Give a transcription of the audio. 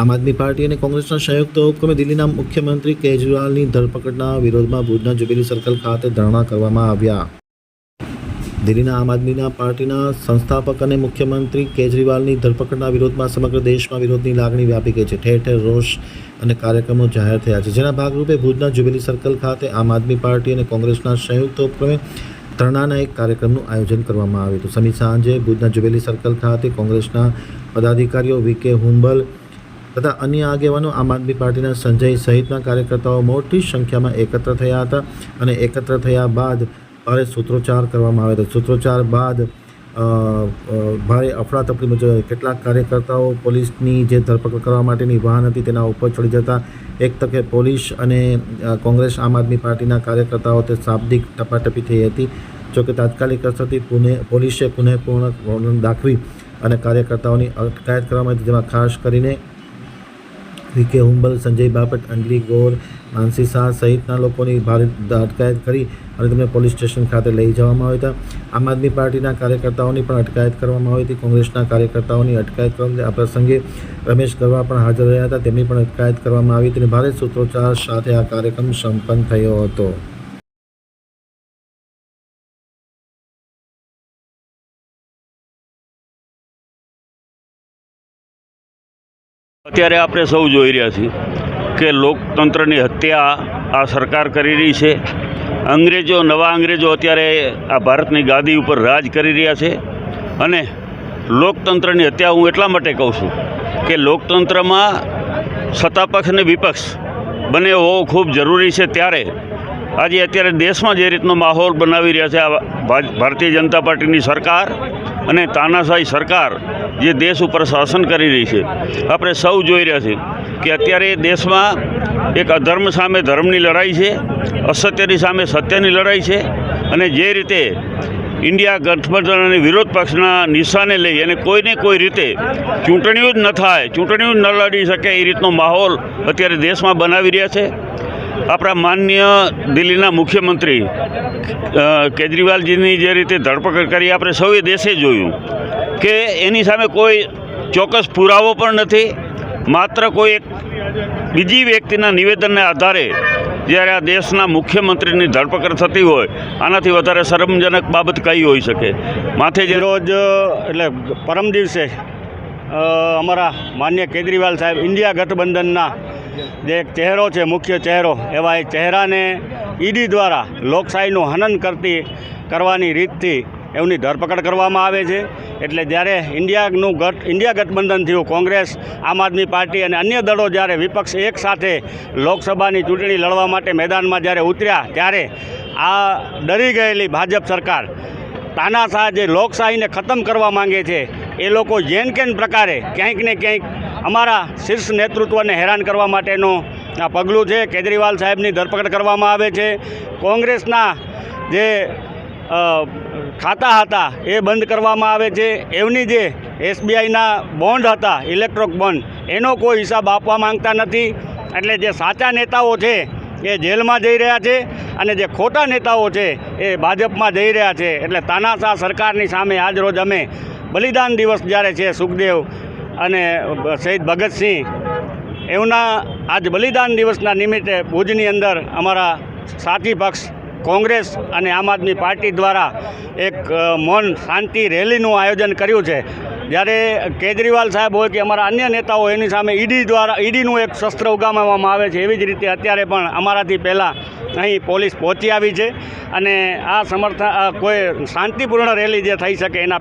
આમ આદમી પાર્ટી અને કોંગ્રેસના સંયુક્ત ઉપક્રમે દિલ્હીના મુખ્યમંત્રી કેજરીવાલની ધરપકડના વિરોધમાં ભુજના જુબેલી સર્કલ ખાતે ધરણા કરવામાં આવ્યા. દિલ્હીના આમ આદમીના પાર્ટીના સંસ્થાપક અને મુખ્યમંત્રી કેજરીવાલની ધરપકડના વિરોધમાં સમગ્ર દેશમાં વિરોધની લાગણી વ્યાપી ગઈ છે. ઠેર ઠેર રોષ અને કાર્યક્રમો જાહેર થયા છે. જેના ભાગરૂપે ભુજના જ્યુબિલી સર્કલ ખાતે આમ આદમી પાર્ટી અને કોંગ્રેસના સંયુક્ત ઉપક્રમે ધરણાના એક કાર્યક્રમનું આયોજન કરવામાં આવ્યું હતું. સમી સાંજે ભુજના જ્યુબિલી સર્કલ ખાતે કોંગ્રેસના પદાધિકારીઓ વી કે હુંબલ તથા અન્ય આગેવાનો આમ આદમી પાર્ટીના સંજય સહિતના કાર્યકર્તાઓ મોટી સંખ્યામાં એકત્ર થયા હતા અને એકત્ર થયા બાદ ભારે સૂત્રોચ્ચાર કરવામાં આવ્યો હતો. સૂત્રોચ્ચાર બાદ ભારે અફડાતફડી મુજબ કેટલાક કાર્યકર્તાઓ પોલીસની જે ધરપકડ કરવા માટેની વાહન હતી તેના ઉપર ચડી જતા એક તકે પોલીસ અને કોંગ્રેસ આમ આદમી પાર્ટીના કાર્યકર્તાઓ તે શાબ્દિક ટપાટપી થઈ હતી. જોકે તાત્કાલિક અસરથી પુને પોલીસે પુનઃપૂર્ણ દાખવી અને કાર્યકર્તાઓની અટકાયત કરવામાં આવી જેમાં ખાસ કરીને વીકે હુંબલ, સંજય બાપટ, અંજલિ ગોર, માનસી શાહ સહિતના લોકોની ભારે અટકાયત કરી અને તેમને પોલીસ સ્ટેશન ખાતે લઈ જવામાં આવ્યા હતા. આમ આદમી પાર્ટીના કાર્યકર્તાઓની પણ અટકાયત કરવામાં આવી હતી. કોંગ્રેસના કાર્યકર્તાઓની અટકાયત કરવામાં આ પ્રસંગે રમેશ ગરવા પણ હાજર રહ્યા હતા. તેમની પણ અટકાયત કરવામાં આવી હતી અને ભારે સૂત્રોચ્ચાર સાથે આ કાર્યક્રમ સંપન્ન થયો હતો. અત્યારે આપણે સૌ જોઈ રહ્યા છીએ કે લોકતંત્રની હત્યા આ સરકાર કરી રહી છે. અંગ્રેજો, નવા અંગ્રેજો અત્યારે આ ભારતની ગાદી ઉપર રાજ કરી રહ્યા છે. અને લોકતંત્રની હત્યા હું એટલા માટે કહું છું કે લોકતંત્રમાં સત્તાપક્ષ અને વિપક્ષ બંને હોવો ખૂબ જરૂરી છે. ત્યારે આજે અત્યારે દેશમાં જે રીતનો માહોલ બનાવી રહ્યા છે આ ભારતીય જનતા પાર્ટીની સરકાર અને તાનાશાહી સરકાર જે દેશ ઉપર શાસન કરી રહી છે, આપણે સૌ જોઈ રહ્યા છીએ કે અત્યારે દેશમાં એક અધર્મ સામે ધર્મની લડાઈ છે, અસત્યની સામે સત્યની લડાઈ છે અને જે રીતે ઇન્ડિયા ગઠબંધન અને વિરોધ પક્ષના નિશાને લઈ અને કોઈને કોઈ રીતે ચૂંટણીઓ જ ન થાય, ચૂંટણીઓ જ ન લડી શકે એ રીતનો માહોલ અત્યારે દેશમાં બનાવી રહ્યા છે. આપણા માન્ય દિલ્હીના મુખ્યમંત્રી કેજરીવાલજીની જે રીતે ધરપકડ કરી આપણે સૌએ દેશે જોયું કે એની સામે કોઈ ચોક્કસ પુરાવો પણ નથી, માત્ર કોઈ એક બીજી વ્યક્તિના નિવેદનને આધારે જ્યારે આ દેશના મુખ્યમંત્રીની ધરપકડ થતી હોય, આનાથી વધારે શરમજનક બાબત કઈ હોઈ શકે? માથે જે રોજ એટલે પરમ દિવસે અમારા માન્ય કેજરીવાલ સાહેબ ઇન્ડિયા ગઠબંધનના જે એક ચહેરો છે, મુખ્ય ચહેરો, એવા એ ચહેરાને ઈડી દ્વારા લોકશાહીનું હનન કરતી, કરવાની રીતથી એમની ધરપકડ કરવામાં આવે છે. એટલે જ્યારે ઇન્ડિયાનું ગઠ, ઇન્ડિયા ગઠબંધન થયું, કોંગ્રેસ, આમ આદમી પાર્ટી અને અન્ય દળો જ્યારે વિપક્ષ એક સાથે લોકસભાની ચૂંટણી લડવા માટે મેદાનમાં જ્યારે ઉતર્યા, ત્યારે આ ડરી ગયેલી ભાજપ સરકાર તાનાશાહ જે લોકશાહીને ખતમ કરવા માંગે છે, એ લોકો જેન કેન પ્રકારે ક્યાંક ને ક્યાંક અમારા શીર્ષ નેતૃત્વને હેરાન કરવા માટેનું આ પગલું છે. કેજરીવાલ સાહેબની ધરપકડ કરવામાં આવે છે. કોંગ્રેસના જે ખાતા હતા એ બંધ કરવામાં આવે છે. એમની જે એસબીઆઈના બોન્ડ હતા, ઇલેક્ટ્રોક બોન્ડ, એનો કોઈ હિસાબ આપવા માંગતા નથી. એટલે જે સાચા નેતાઓ છે એ જેલમાં જઈ રહ્યા છે અને જે ખોટા નેતાઓ છે એ ભાજપમાં જઈ રહ્યા છે. એટલે તાનાશાહ સરકારની સામે આજ રોજ અમે બલિદાન દિવસ જ્યારે છે સુખદેવ અને શહીદ ભગતસિંહ એમના આજ બલિદાન દિવસના નિમિત્તે ભુજની અંદર અમારા સાથી પક્ષ કોંગ્રેસ અને આમ આદમી પાર્ટી દ્વારા એક મૌન શાંતિ રેલીનું આયોજન કર્યું છે. જ્યારે કેજરીવાલ સાહેબ હોય કે અમારા અન્ય નેતાઓ એની સામે ઈડી દ્વારા, ઈડીનું એક શસ્ત્ર ઉગામવામાં આવે છે એવી જ રીતે અત્યારે પણ અમારાથી પહેલાં અહીં પોલીસ પહોંચી આવી છે. અને આ સમર્થન કોઈ શાંતિપૂર્ણ રેલી જે થઈ શકે એના